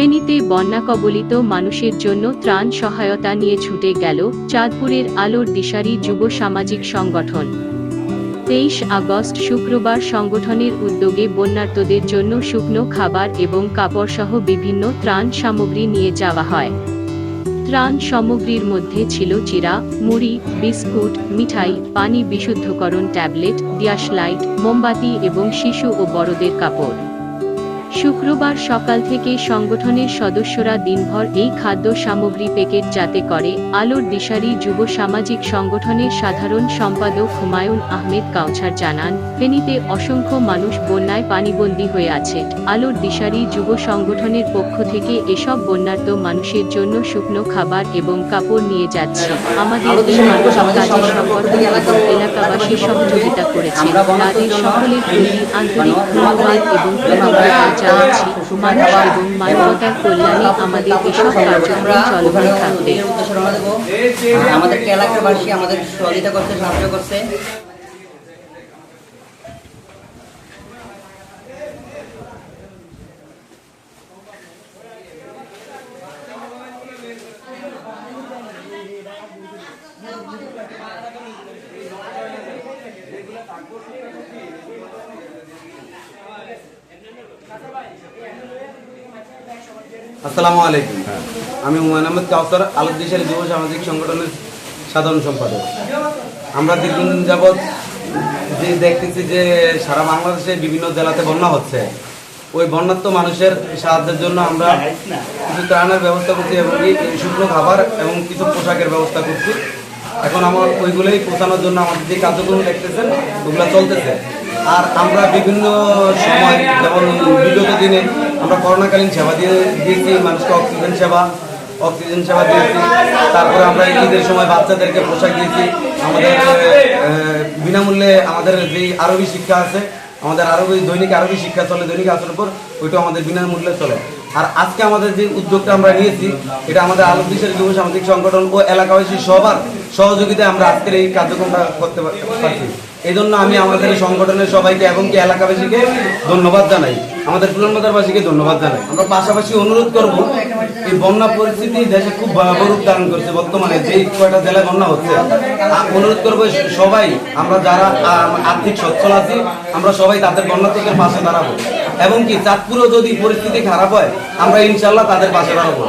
ফেনীতে বন্যা কবলিত মানুষের জন্য ত্রাণ সহায়তা নিয়ে ছুটে গেল চাঁদপুরের আলোর দিশারি যুব সামাজিক সংগঠন। তেইশ আগস্ট শুক্রবার সংগঠনের উদ্যোগে বন্যার্তদের জন্য শুকনো খাবার এবং কাপড়সহ বিভিন্ন ত্রাণ সামগ্রী নিয়ে যাওয়া হয়। ত্রাণ সামগ্রীর মধ্যে ছিল চিরা, মুড়ি, বিস্কুট, মিঠাই, পানি বিশুদ্ধকরণ ট্যাবলেট গ্যাস লাইট মোমবাতি এবং শিশু ও বড়দের কাপড়। শুক্রবার সকাল থেকে সংগঠনের সদস্যরা দিনভর এই খাদ্য সামগ্রী প্যাকেট যাতে করে, আলোর দিশারি যুব সামাজিক সংগঠনের সাধারণ সম্পাদক হুমায়ুন আহমেদ কাউছার জানান, ফেনীতে অসংখ্য মানুষ বন্যায় পানিবন্দী হয়ে আছে। আলোর দিশারি যুব সংগঠনের পক্ষ থেকে এসব বন্যার্ত মানুষের জন্য শুকনো খাবার এবং কাপড় নিয়ে যাচ্ছে। আমাদের এলাকাবাসী সহযোগিতা করেছে। তাদের সকলের আন্তরিক ধন্যবাদ এবং কৃতজ্ঞতা জানাচ্ছি মানুষ এবং মানবতার কল্যাণে আমাদের এসব কার্যক্রম চলমান থাকবে। আমাদের এলাকাবাসী আমাদের সহযোগিতা করছে, সাহায্য করছে। আসসালামু আলাইকুম। আমি হুমায়ুন আহমেদ কাউসার, আলোকদেশের যুব সামাজিক সংগঠনের সাধারণ সম্পাদক। আমরা দীর্ঘদিন যাবৎ যে দেখতেছি যে সারা বাংলাদেশে বিভিন্ন জেলাতে বন্যা হচ্ছে। ওই বন্যাত্ম মানুষের সাহায্যের জন্য আমরা কিছু ত্রাণের ব্যবস্থা করছি এবং শুকনো খাবার এবং কিছু পোশাকের ব্যবস্থা করছি। এখন আমার ওইগুলোই পৌঁছানোর জন্য আমাদের যে কার্যক্রম দেখতেছেন, ওগুলো চলতেছে। আর আমরা বিভিন্ন সময়, যেমন বিগত দিনে আমরা করোনাকালীন সেবা দিয়ে দিয়েছি, মানুষকে অক্সিজেন সেবা অক্সিজেন সেবা দিয়েছি। তারপরে আমরা ঈদের সময় বাচ্চাদেরকে পোশাক দিয়েছি। আমাদের বিনামূল্যে আমাদের যে আরবি শিক্ষা আছে, আমাদের আরবি, দৈনিক আরবি শিক্ষা চলে, দৈনিক আসার উপর, ওইটা আমাদের বিনামূল্যে চলে। আর আজকে আমাদের যে উদ্যোগটা আমরা নিয়েছি, এটা আমাদের আলোক দেশের যুব সামাজিক সংগঠন ও এলাকাবাসী সবার সহযোগিতায় আমরা আজকের এই কার্যক্রমটা করতে পার- পারছি। এই জন্য আমি আমাদের সংগঠনের সবাইকে, এবং কি এলাকাবাসীকে ধন্যবাদ জানাই। আমাদের পুরনবাজারবাসীকে ধন্যবাদ জানাই। আমরা পাশাপাশি অনুরোধ করব, এই বন্যা পরিস্থিতি দেশে খুব ভয়াবহ রূপ ধারণ করছে বর্তমানে, যেই কয়টা জেলায় বন্যা হচ্ছে। অনুরোধ করব সবাই, আমরা যারা আর্থিক সচ্ছল আছি, আমরা সবাই তাদের বন্যা থেকে পাশে দাঁড়াবো। এবং কি, চাঁদপুরও যদি পরিস্থিতি খারাপ হয়, আমরা ইনশাল্লাহ তাদের পাশে দাঁড়াবো।